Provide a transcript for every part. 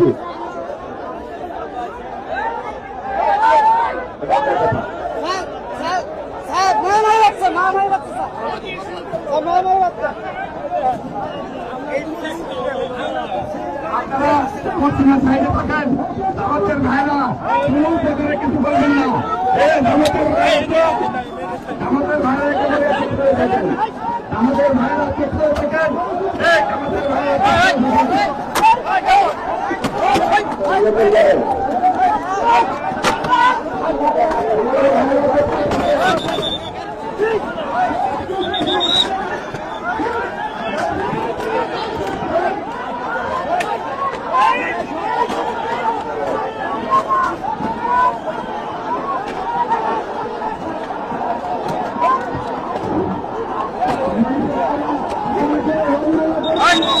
জি আপনারা পশ্চিমের সাইডে থাকেন আমাদের ভাইরা শুনুন ভেতরে কিছু বলবেন না আমাদের ভাইরা একেবারে আমাদের ভাইরা করে থাকেন আমাদের ভাইরা Ai!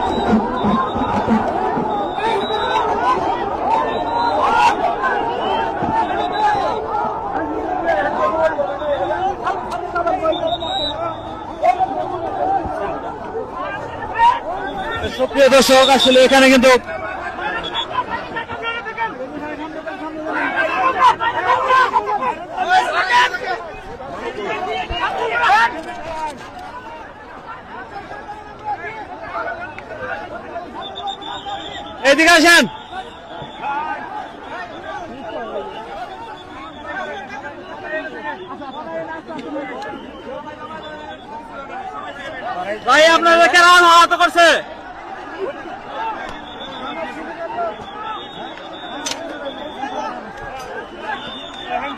সুপ্রিয় দর্শক আসলে এখানে কিন্তু এদিকে আসেন। ভাই আপনাদের কেমন হাওয়া করছে।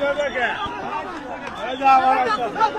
往后退往后退往后退